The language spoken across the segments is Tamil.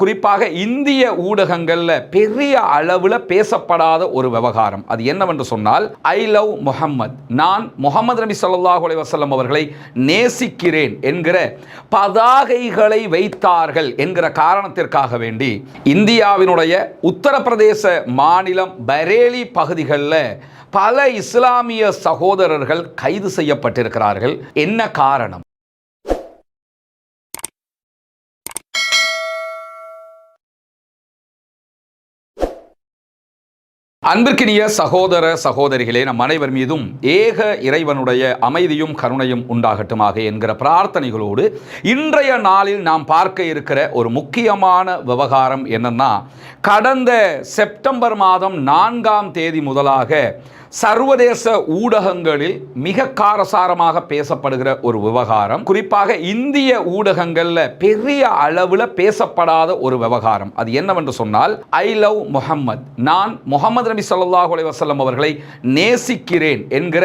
குறிப்பாக இந்திய ஊடகங்களில் பெரிய அளவில் பேசப்படாத ஒரு விவகாரம். அது என்னவென்று சொன்னால் ஐ லவ் முகம்மது நான் முகமது நபி சொல்லாஹ் அலைஹி அவர்களை நேசிக்கிறேன் என்கிற பதாகைகளை வைத்தார்கள் என்கிற காரணத்திற்காக வேண்டி இந்தியாவினுடைய உத்தரப்பிரதேச மாநிலம் பரேலி பகுதிகளில் பல இஸ்லாமிய சகோதரர்கள் கைது செய்யப்பட்டிருக்கிறார்கள். என்ன காரணம்? அன்பிற்கினிய சகோதர சகோதரிகளே நம் அனைவர் மீதும் ஏக இறைவனுடைய அமைதியும் கருணையும் உண்டாகட்டுமாக என்கிற பிரார்த்தனைகளோடு இன்றைய நாளில் நாம் பார்க்க இருக்கிற ஒரு முக்கியமான விவகாரம் என்னன்னா கடந்த செப்டம்பர் மாதம் நான்காம் தேதி முதலாக சர்வதேச ஊடகங்களில் மிக காரசாரமாக பேசப்படுகிற ஒரு விவகாரம். குறிப்பாக இந்திய ஊடகங்கள்ல பெரிய அளவில் பேசப்படாத ஒரு விவகாரம். அது என்னவென்று சொன்னால் ஐ லவ் முஹம்மத். நான் முகமது நபி சொல்லாஹ் அலைஹி அவர்களை நேசிக்கிறேன் என்கிற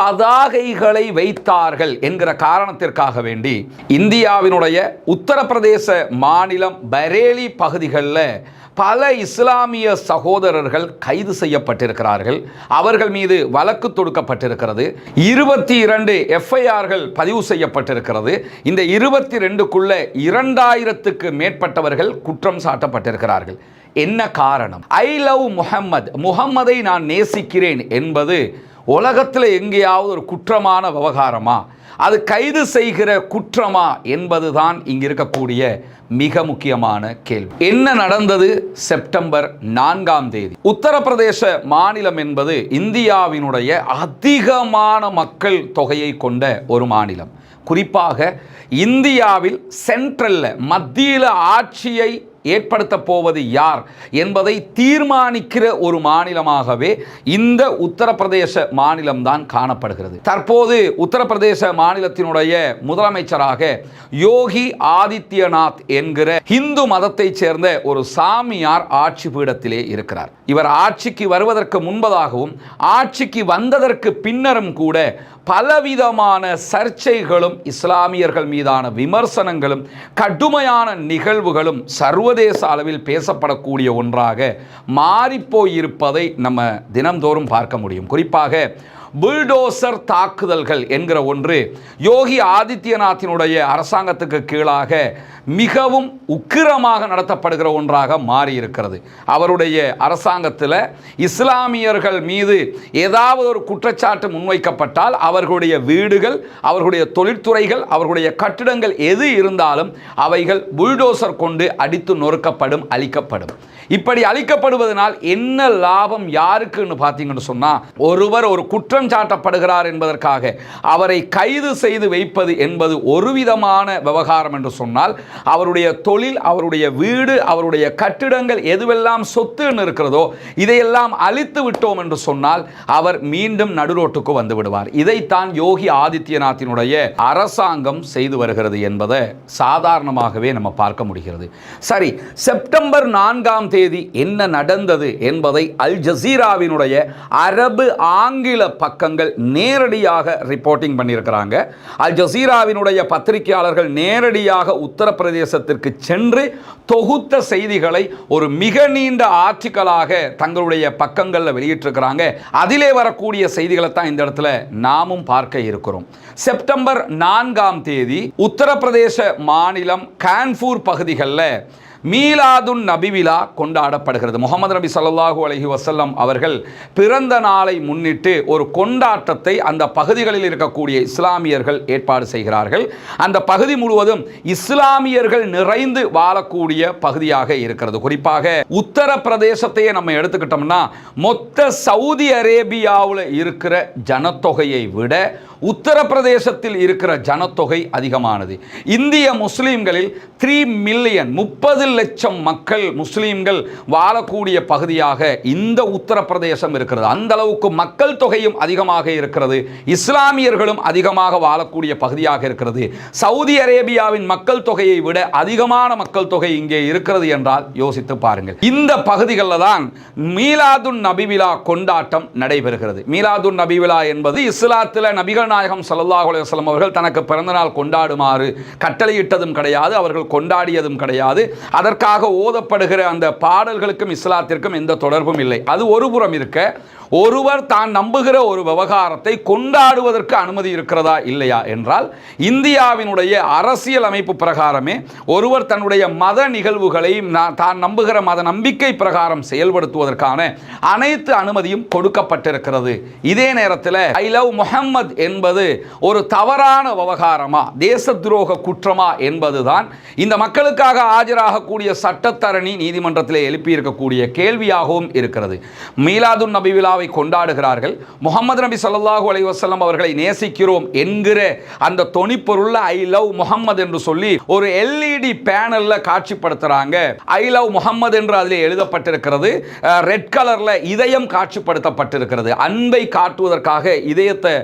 பதாகைகளை வைத்தார்கள் என்கிற காரணத்திற்காக வேண்டி இந்தியாவினுடைய உத்தரப்பிரதேச மாநிலம் பரேலி பகுதிகளில் பல இஸ்லாமிய சகோதரர்கள் கைது செய்யப்பட்டிருக்கிறார்கள். அவர்கள் மீது வழக்கு தொடுக்கப்பட்டிருக்கிறது. இருபத்தி இரண்டு எஃப்ஐஆர்கள் பதிவு செய்யப்பட்டிருக்கிறது. இந்த இருபத்தி ரெண்டுக்குள்ள இரண்டாயிரத்துக்கு மேற்பட்டவர்கள் குற்றம் சாட்டப்பட்டிருக்கிறார்கள். என்ன காரணம்? ஐ லவ் முகம்மது முகம்மதை நான் நேசிக்கிறேன் என்பது உலகத்தில் எங்கேயாவது ஒரு குற்றமான விவகாரமா? அது கைது செய்கிற குற்றமா என்பதுதான் இங்கு இருக்கக்கூடிய மிக முக்கியமான கேள்வி. என்ன நடந்தது செப்டம்பர் நான்காம் தேதி? உத்தரப்பிரதேச மாநிலம் என்பது இந்தியாவினுடைய அதிகமான மக்கள் தொகையை கொண்ட ஒரு மாநிலம். குறிப்பாக இந்தியாவில் சென்ட்ரல்ல மத்தியில் ஆட்சியை ஏற்படுத்த போவது யார் என்பதை தீர்மானிக்கிற ஒரு மாநிலமாகவே இந்த உத்தரப்பிரதேச மாநிலம்தான் காணப்படுகிறது. தற்போது உத்தரப்பிரதேச மாநிலத்தினுடைய முதலமைச்சராக யோகி ஆதித்யநாத் என்கிற இந்து மதத்தைச் சேர்ந்த ஒரு சாமியார் ஆட்சி பீடத்திலே இருக்கிறார். இவர் ஆட்சிக்கு வருவதற்கு முன்பதாகவும் ஆட்சிக்கு வந்ததற்கு பின்னரும் கூட பலவிதமான சர்ச்சைகளும் இஸ்லாமியர்கள் மீதான விமர்சனங்களும் கடுமையான நிகழ்வுகளும் சர்வதேச அளவில் பேசப்படக்கூடிய ஒன்றாக மாறிப்போயிருப்பதை நம்ம தினம்தோறும் பார்க்க முடியும். குறிப்பாக புல்டோசர் தாக்குதல்கள் என்கிற ஒன்று யோகி ஆதித்யநாத்தினுடைய அரசாங்கத்துக்கு கீழாக மிகவும் உக்கிரமாக நடத்தப்படுகிற ஒன்றாக மாறி இருக்கிறது அவருடைய அரசாங்கத்தில் இஸ்லாமியர்கள் மீது ஏதாவது ஒரு குற்றச்சாட்டு முன்வைக்கப்பட்டால் அவர்களுடைய வீடுகள் அவர்களுடைய தொழிற்துறைகள் அவர்களுடைய கட்டிடங்கள் எது இருந்தாலும் அவைகள் புல்டோசர் கொண்டு அடித்து நொறுக்கப்படும் அழிக்கப்படும். இப்படி அழிக்கப்படுவதனால் என்ன லாபம் யாருக்குன்னு பார்த்தீங்கன்னு சொன்னால் ஒருவர் ஒரு குற்றம் சாட்டப்படுகிறார் என்பதற்காக அவரை கைது செய்து வைப்பது என்பது ஒரு விதமான விவகாரம் என்று சொன்னால் அவருடைய தொழில் அவருடைய வீடு அவருடைய கட்டிடங்கள் எதுவெல்லாம் சொத்துன்னு இருக்கிறதோ இதையெல்லாம் அழித்து விட்டோம் என்று சொன்னால் அவர் மீண்டும் நடுரோட்டுக்கு வந்து விடுவார். இதைத்தான் யோகி ஆதித்யநாத்தினுடைய அரசாங்கம் செய்து வருகிறது என்பதை சாதாரணமாகவே நம்ம பார்க்க முடிகிறது. சரி செப்டம்பர் நான்காம் தேதி என்ன நடந்தது என்பதை அல் ஜசீராவினுடைய அரபு ஆங்கில பக்கங்கள் நேரடியாக ரிப்போர்ட்டிங் பண்ணியிருக்கிறாங்க. அல் ஜசீராவினுடைய பத்திரிகையாளர்கள் நேரடியாக பிரதேசத்திற்கு சென்று தொகுத்த செய்திகளை ஒரு மிக நீண்ட ஆர்டிக்கலாக தங்களுடைய பக்கங்களில் வெளியிட்டிருக்கிறாங்க. அதிலே வரக்கூடிய செய்திகளை தான் இந்த இடத்துல நாமும் பார்க்க இருக்கிறோம். செப்டம்பர் நான்காம் தேதி உத்தரப்பிரதேச மாநிலம் கான்பூர் பகுதிகளில் மீலாதுன் நபி விழா கொண்டாடப்படுகிறது. முகமது நபி ஸல்லல்லாஹு அலஹி வசல்லம் அவர்கள் பிறந்த நாளை முன்னிட்டு ஒரு கொண்டாட்டத்தை அந்த பகுதிகளில் இருக்கக்கூடிய இஸ்லாமியர்கள் ஏற்பாடு செய்கிறார்கள். அந்த பகுதி முழுவதும் இஸ்லாமியர்கள் நிறைந்து வாழக்கூடிய பகுதியாக இருக்கிறது. குறிப்பாக உத்தரப்பிரதேசத்தையே நம்ம எடுத்துக்கிட்டோம்னா மொத்த சவுதி அரேபியாவில் இருக்கிற ஜனத்தொகையை விட உத்தரப்பிரதேசத்தில் இருக்கிற ஜனத்தொகை அதிகமானது. இந்திய முஸ்லீம்களில் த்ரீ மில்லியன் முப்பது லட்சம் மக்கள் முஸ்லீம்கள் வாழக்கூடிய பகுதியாக இந்த உத்தரப்பிரதேசம் இருக்கிறது. அந்த அளவுக்கு மக்கள் தொகையும் அதிகமாக இருக்கிறது. இஸ்லாமியர்களும் அதிகமாக வாழக்கூடிய பகுதியாக இருக்கிறது. சவுதி அரேபியாவின் மக்கள் தொகையை விட அதிகமான மக்கள் தொகை இங்கே இருக்கிறது என்றால் யோசித்து பாருங்கள். இந்த பகுதிகளில் தான் மீலாதுன் நபி விழா கொண்டாட்டம் நடைபெறுகிறது. மீலாதுன் நபி விழா என்பது இஸ்லாத்தில் நபிகள் நாயகம் ஸல்லல்லாஹு அலுவலம் அவர்கள் தனக்கு பிறந்தநாள் கொண்டாடுமாறு கட்டளையிட்டதும் கிடையாது அவர்கள் கொண்டாடியதும் கிடையாது. அதற்காக ஓதப்படுகிற அந்த பாடல்களுக்கும் இஸ்லாத்திற்கும் எந்த தொடர்பும் இல்லை. அது ஒரு புறம் இருக்க ஒருவர் தான் நம்புகிற ஒரு விவகாரத்தை கொண்டாடுவதற்கு அனுமதி இருக்கிறதா இல்லையா என்றால் இந்தியாவினுடைய அரசியல் அமைப்பு பிரகாரமே ஒருவர் தன்னுடைய மத நிகழ்வுகளை தான் நம்புகிற மத நம்பிக்கை பிரகாரம் செயல்படுத்துவதற்கான அனைத்து அனுமதியும் கொடுக்கப்பட்டிருக்கிறது. இதே நேரத்தில் ஐ லவ் முஹம்மத் என்பது ஒரு தவறான விவகாரமா? தேச துரோக குற்றமா என்பதுதான் இந்த மக்களுக்காக ஆஜராகக்கூடிய சட்டத்தரணி நீதிமன்றத்தில் எழுப்பியிருக்கக்கூடிய கேள்வியாகவும் இருக்கிறது. மீலாதுன் நபி விழாவை கொண்டாடுகிறார்கள். முகமது நபி ஸல்லல்லாஹு அலி வஸல்லம் அவர்களை நேசிக்கிறோம் என்கிற அந்த தொனிப்பொருள் ஐ லவ் முகம்மது என்று சொல்லி ஒரு எல்இடி பேனல்ல காட்சிப்படுத்துறாங்க. ஐ லவ் முகம்மது என்று அதில் எழுதப்பட்டிருக்கிறது. ரெட் கலர்ல இதயம் காட்சிப்படுத்தப்பட்டிருக்கிறது. அன்பை காட்டுவதற்காக இதயத்தை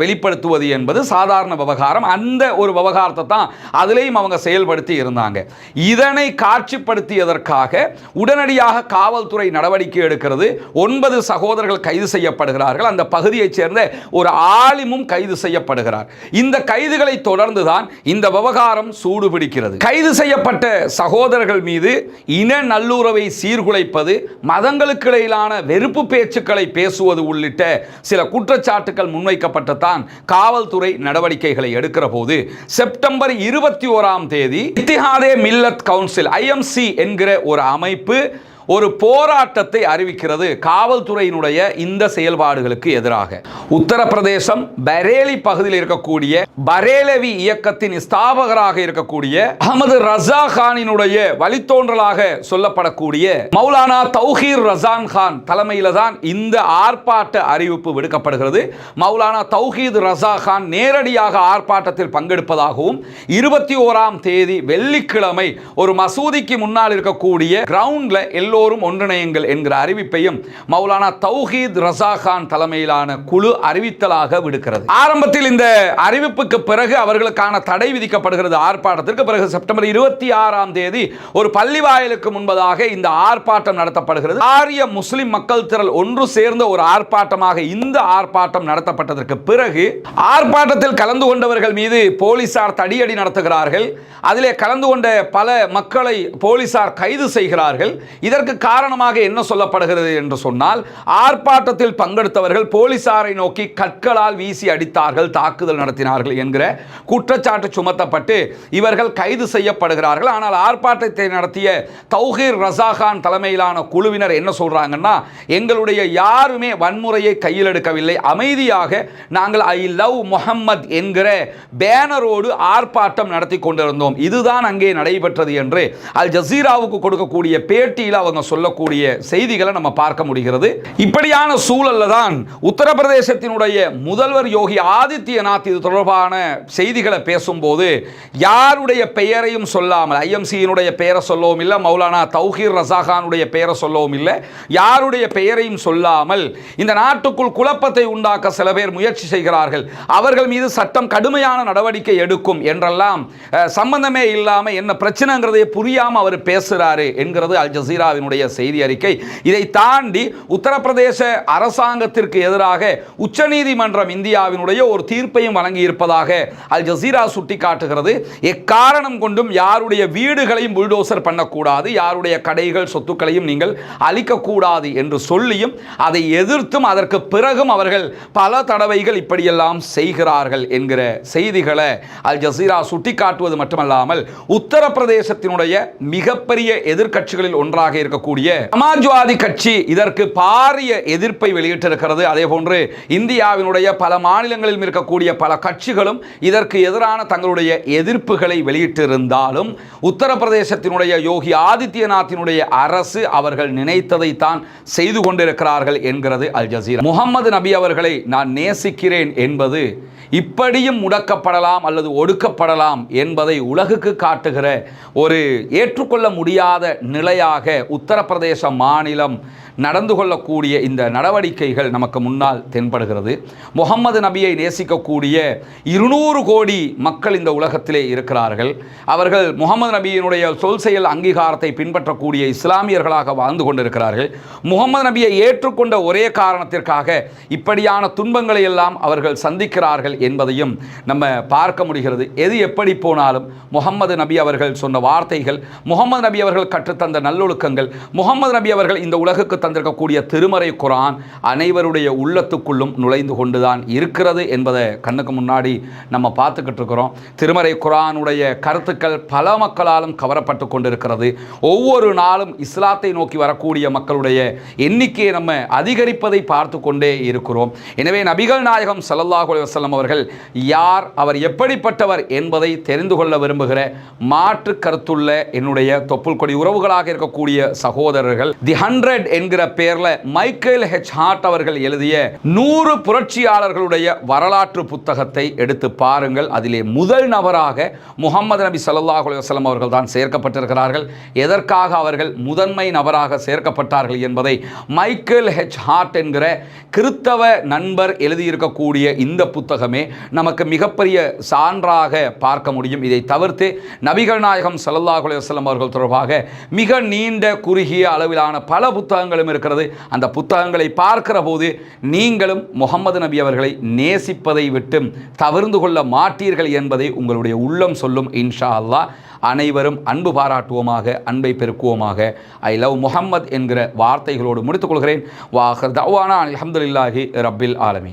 வெளி வெளிப்படுத்துவது என்பது சாதாரண விவகாரம். அந்த ஒரு விவகாரத்தை தான் அதிலையும் அவங்க செயல்படுத்தி இருந்தாங்க. இதனை காட்சிப்படுத்தியதற்காக உடனடியாக காவல்துறை நடவடிக்கை எடுக்கிறது. ஒன்பது சகோதரர்கள் கைது செய்யப்படுகிறார்கள். அந்த பகுதியைச் சேர்ந்த ஒரு ஆலிமும் கைது செய்யப்படுகிறார். இந்த கைதுகளை தொடர்ந்துதான் இந்த விவகாரம் சூடுபிடிக்கிறது. கைது செய்யப்பட்ட சகோதரர்கள் மீது இன நல்லுறவை சீர்குலைப்பது மதங்களுக்கு இடையிலான வெறுப்பு பேச்சுக்களை பேசுவது உள்ளிட்ட சில குற்றச்சாட்டுகள் முன்வைக்கப்பட்டதான் தான் காவல்துறை நடவடிக்கைகளை எடுக்கிற போது செப்டம்பர் இருபத்தி ஓராம் தேதி இத்திஹாதே மில்லத் கவுன்சில் ஐஎம்சி என்கிற ஒரு அமைப்பு ஒரு போராட்டத்தை அறிவிக்கிறது காவல்துறையினுடைய இந்த செயல்பாடுகளுக்கு எதிராக. உத்தரப்பிரதேசம் பரேலி பகுதியில் இருக்கக்கூடிய பரேலவி இயக்கத்தின் ஸ்தாபகராக இருக்கக்கூடிய அகமது ரசா கானினுடைய வழித்தோன்றலாக சொல்லப்படக்கூடிய மௌலானா தௌஹீர் ரசான் கான் தலைமையில் தான் இந்த ஆர்ப்பாட்ட அறிவிப்பு விடுக்கப்படுகிறது. மௌலானா தௌஹீத் ரசா கான் நேரடியாக ஆர்ப்பாட்டத்தில் பங்கெடுப்பதாகவும் இருபத்தி ஓராம் தேதி வெள்ளிக்கிழமை ஒரு மசூதிக்கு முன்னால் இருக்கக்கூடிய கிரவுண்ட்ல எல்லோரும் ஒன்றிணையுங்கள் என்கிற அறிவிப்பையும் மௌலானா தௌஹீத் ரசா கான் தலைமையிலான குழு அறிவித்தலாக விடுக்கிறது. ஆரம்பத்தில் இந்த அறிவிப்புக்கு பிறகு அவர்களுக்கான தடை விதிக்கப்படுகிறது. ஆர்ப்பாட்டத்திற்கு பிறகு செப்டம்பர் இருபத்தி ஆறாம் தேதி ஒரு பள்ளி வாயிலுக்கு முன்பதாக இந்த ஆர்ப்பாட்டம் நடத்தப்படுகிறது. ஆரிய முஸ்லிம் மக்கள் திரள் ஒன்று சேர்ந்த ஒரு ஆர்ப்பாட்டமாக இந்த ஆர்ப்பாட்டம் நடத்தப்பட்டதற்கு பிறகு ஆர்ப்பாட்டத்தில் கலந்து கொண்டவர்கள் மீது போலீசார் தடியடி நடத்துகிறார்கள். அதிலே கலந்து கொண்ட பல மக்களை போலீசார் கைது செய்கிறார்கள். இதற்கு இதற்கு காரணமாக என்ன சொல்லப்படுகிறது என்று சொன்னால் ஆர்ப்பாட்டத்தில் பங்கெடுத்தவர்கள் போலீசாரை நோக்கி கற்களால் வீசி அடித்தார்கள் தாக்குதல் நடத்தினார்கள் என்கிற குற்றச்சாட்டு சுமத்தப்பட்டு இவர்கள் கைது செய்யப்படுகிறார்கள். ஆனால் ஆர்ப்பாட்டத்தை நடத்திய தௌஹீர் ரசாகான் தலைமையிலான குழுவினர் என்ன சொல்றாங்கன்னா எங்களுடைய யாருமே வன்முறையை கையில் எடுக்கவில்லை. அமைதியாக நாங்கள் ஐ லவ் முஹம்மத் என்கிற பேனரோடு ஆர்ப்பாட்டம் நடத்தி கொண்டிருந்தோம். இதுதான் அங்கே நடைபெற்றது என்று அல் ஜசீராவுக்கு கொடுக்கக்கூடிய பேட்டியில் அவர் அவங்க சொல்லக்கூடிய செய்திகளை நம்ம பார்க்க முடிகிறது. இப்படியான சூழல்ல தான் உத்தரப்பிரதேசத்தினுடைய முதல்வர் யோகி ஆதித்யநாத் இது தொடர்பான செய்திகளை பேசும்போது யாருடைய பெயரையும் சொல்லாமல் ஐஎம்சியினுடைய பெயரை சொல்லவும் இல்லை மௌலானா தௌஹீர் ரசாகானுடைய பெயரை சொல்லவும் இல்லை யாருடைய பெயரையும் சொல்லாமல் இந்த நாட்டுக்குள் குழப்பத்தை உண்டாக்க சில பேர் முயற்சி செய்கிறார்கள். அவர்கள் மீது சட்டம் கடுமையான நடவடிக்கை எடுக்கும் என்றெல்லாம் சம்பந்தமே இல்லாமல் என்ன பிரச்சனைங்கிறதை புரியாமல் அவர் பேசுகிறாரு என்கிறது அல் ஜசீராவின் ஜசீராவினுடைய செய்தி அறிக்கை. இதை தாண்டி உத்தரப்பிரதேச அரசாங்கத்திற்கு எதிராக உச்சநீதிமன்றம் இந்தியாவினுடைய ஒரு தீர்ப்பையும் வழங்கி இருப்பதாக அல் ஜசீரா சுட்டிக்காட்டுகிறது. எக்காரணம் கொண்டும் யாருடைய வீடுகளையும் புல்டோசர் பண்ணக்கூடாது யாருடைய கடைகள் சொத்துக்களையும் நீங்கள் அழிக்கக்கூடாது என்று சொல்லியும் அதை எதிர்த்தும் அதற்கு பிறகும் அவர்கள் பல தடவைகள் இப்படியெல்லாம் செய்கிறார்கள் என்கிற செய்திகளை அல் ஜசீரா சுட்டிக்காட்டுவது மட்டுமல்லாமல் உத்தரப்பிரதேசத்தினுடைய மிகப்பெரிய எதிர்க்கட்சிகளில் ஒன்றாக இருக்கும் இருக்கக்கூடிய சமாஜ்வாதி கட்சி இதற்கு பாரிய எதிர்ப்பை வெளியிட்டிருக்கிறது. அதே போன்று இந்தியாவினுடைய பல மாநிலங்களில் இருக்கக்கூடிய பல கட்சிகளும் இதற்கு எதிரான தங்களுடைய எதிர்ப்புகளை வெளியிட்டிருந்தாலும் உத்தரப்பிரதேசத்தினுடைய யோகி ஆதித்யநாத்தினுடைய அரசு அவர்கள் நினைத்ததைத்தான் செய்து கொண்டிருக்கிறார்கள் என்கிறது அல் ஜசீரா. முகமது நபி அவர்களை நான் நேசிக்கிறேன் என்பது இப்படியும் முடக்கப்படலாம் அல்லது ஒடுக்கப்படலாம் என்பதை உலகுக்கு காட்டுகிற ஒரு ஏற்றுக்கொள்ள முடியாத நிலையாக உத்தரப்பிரதேச மாநிலம் நடந்து கொள்ளக்கூடிய இந்த நடவடிக்கைகள் நமக்கு முன்னால் தென்படுகிறது. முகம்மது நபியை நேசிக்கக்கூடிய இருநூறு கோடி மக்கள் இந்த உலகத்திலே இருக்கிறார்கள். அவர்கள் முகமது நபியினுடைய சொல் செயல் அங்கீகாரத்தை பின்பற்றக்கூடிய இஸ்லாமியர்களாக வாழ்ந்து கொண்டிருக்கிறார்கள். முகமது நபியை ஏற்றுக்கொண்ட ஒரே காரணத்திற்காக இப்படியான துன்பங்களை எல்லாம் அவர்கள் சந்திக்கிறார்கள் என்பதையும் நம்ம பார்க்க முடிகிறது. எது எப்படி போனாலும் முகமது நபி அவர்கள் சொன்ன வார்த்தைகள் முகமது நபி அவர்கள் கற்றுத்தந்த நல்லொழுக்கங்கள் முகமது நபி அவர்கள் இந்த உலகுக்கு தந்திருக்கக்கூடிய திருமறை குரான் அனைவருடைய உள்ளத்துக்குள்ளும் நுழைந்து கொண்டுதான் இருக்கிறது என்பதை கண்ணுக்கு முன்னாடி நம்ம பார்த்துக்கிட்டு இருக்கிறோம். திருமறை குரானுடைய கருத்துக்கள் பல மக்களாலும் கவரப்பட்டு கொண்டிருக்கிறது. ஒவ்வொரு நாளும் இஸ்லாத்தை நோக்கி வரக்கூடிய மக்களுடைய எண்ணிக்கையை நம்ம அதிகரிப்பதை பார்த்து கொண்டே இருக்கிறோம். எனவே நபிகள் நாயகம் சல்லல்லாஹு அலைஹி அவர்கள் யார் அவர் எப்படிப்பட்டவர் என்பதை தெரிந்து கொள்ள விரும்புகிற மாற்று கருத்துள்ள என்னுடைய தொப்புள் கொடி உறவுகளாக இருக்கக்கூடிய சகோதரர்கள் தி ஹண்ட்ரட் என்கிற பெயர்ல மைக்கேல் ஹெச் ஹார்ட் அவர்கள் எழுதிய நூறு புரட்சியாளர்களுடைய வரலாற்று புத்தகத்தை எடுத்து பாருங்கள். அதிலே முதல் நபராக முகமது நபி சல்லாஹ் அலுவலம் அவர்கள் தான் சேர்க்கப்பட்டிருக்கிறார்கள். எதற்காக அவர்கள் முதன்மை நபராக சேர்க்கப்பட்டார்கள் என்பதை மைக்கேல் ஹெச் ஹார்ட் என்கிற கிறித்தவ நண்பர் எழுதியிருக்கக்கூடிய இந்த புத்தகமே நமக்கு மிகப்பெரிய சான்றாக பார்க்க முடியும். இதை தவிர்த்து நபிகள் நாயகம் சல்லாஹ் அலுவலம் அவர்கள் தொடர்பாக மிக நீண்ட குறுகிய அளவிலான பல புத்தகங்களும் இருக்கிறது. அந்த புத்தகங்களை பார்க்கிற போது நீங்களும் முகமது நபி அவர்களை நேசிப்பதை விட்டு தவிர்ந்து கொள்ள மாட்டீர்கள் என்பதை உங்களுடைய உள்ளம் சொல்லும் இன்ஷா அல்லா அனைவரும் அன்பு பாராட்டுவோமாக அன்பை பெருக்குவோமாக. ஐ லவ் முஹம்மத் என்கிற வார்த்தைகளோடு முடித்துக் கொள்கிறேன். வாஹர் தவானா அலமதுல்லாஹி ரப்பில் ஆலமி